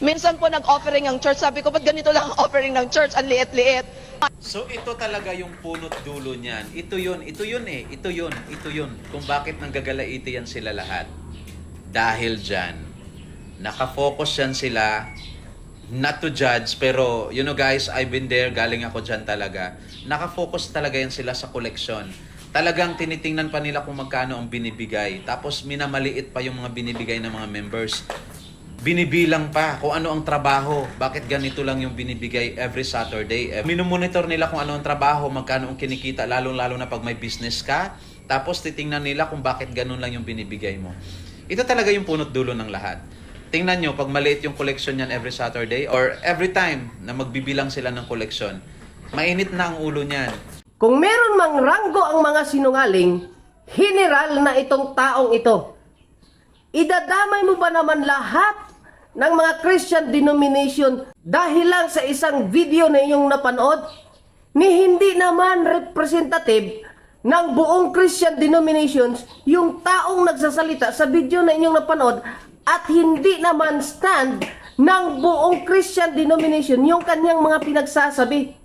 Minsan po nag-offering ang church. Sabi ko, ba't ganito lang ang offering ng church? Ang liit-liit. So ito talaga yung punot dulo niyan. Ito yun, ito yun eh. Ito yun, ito yun. Kung bakit nanggagalaiti yan sila lahat. Dahil dyan, nakafocus yan sila not to judge, pero you know guys, I've been there, galing ako dyan talaga. Nakafocus talaga yan sila sa koleksyon. Talagang tinitingnan pa nila kung magkano ang binibigay. Tapos minamaliit pa yung mga binibigay ng mga members. Binibilang pa kung ano ang trabaho. Bakit ganito lang yung binibigay every Saturday. Minumonitor nila kung ano ang trabaho, magkano ang kinikita, lalong-lalo na pag may business ka. Tapos titingnan nila kung bakit ganun lang yung binibigay mo. Ito talaga yung punot dulo ng lahat. Tingnan nyo, pag maliit yung collection yan every Saturday or every time na magbibilang sila ng collection, mainit na ang ulo niyan. Kung meron mang ranggo ang mga sinungaling, general na itong taong ito. Idadamay mo ba naman lahat ng mga Christian denomination dahil lang sa isang video na iyong napanood? Ni hindi naman representative ng buong Christian denominations yung taong nagsasalita sa video na inyong napanood at hindi naman stand ng buong Christian denomination yung kanyang mga pinagsasabi.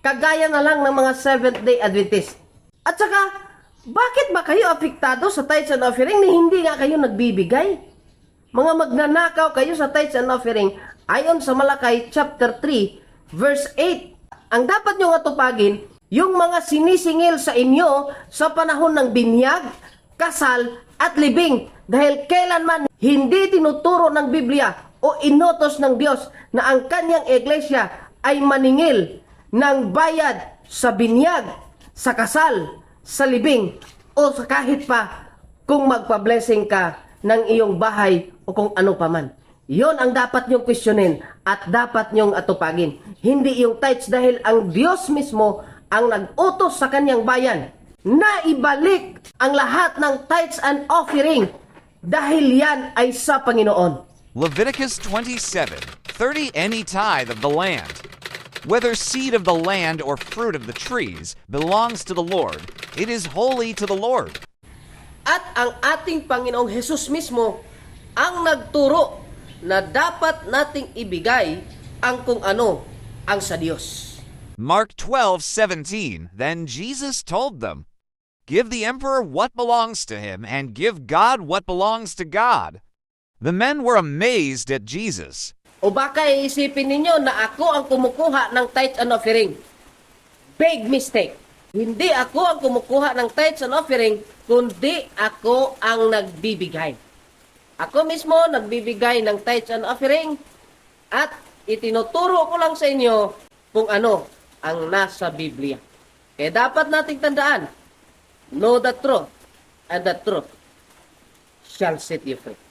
Kagaya na lang ng mga Seventh-day Adventist. At saka, bakit ba kayo apektado sa tithes and offering na hindi nga kayo nagbibigay? Mga magnanakaw kayo sa tithes and offering ayon sa Malakay chapter 3 verse 8. Ang dapat nyo atupagin, yung mga sinisingil sa inyo sa panahon ng binyag, kasal at libing dahil kailanman hindi tinuturo ng Biblia o inotos ng Diyos na ang kanyang iglesia ay maningil ng bayad sa binyag, sa kasal, sa libing, o sa kahit pa kung magpa-blessing ka ng iyong bahay o kung ano paman. Yon ang dapat niyong questionin at dapat niyong atupagin. Hindi yung tithes dahil ang Diyos mismo ang nag-utos sa kanyang bayan na ibalik ang lahat ng tithes and offering dahil yan ay sa Panginoon. Leviticus 27 30 any tithe of the land, whether seed of the land or fruit of the trees, belongs to the Lord. It is holy to the Lord. At ang ating Panginoong Hesus mismo ang nagturo na dapat nating ibigay ang kung ano ang sa Diyos. Mark 12 17 Then Jesus told them, Give the emperor what belongs to him, and give God what belongs to God. The men were amazed at Jesus. O baka iisipin ninyo na ako ang kumukuha ng tithes and offering. Big mistake. Hindi ako ang kumukuha ng tithes and offering, kundi ako ang nagbibigay. Ako mismo nagbibigay ng tithes and offering at itinuturo ko lang sa inyo kung ano ang nasa Biblia. Kaya dapat nating tandaan, know the truth, and the truth shall set you free.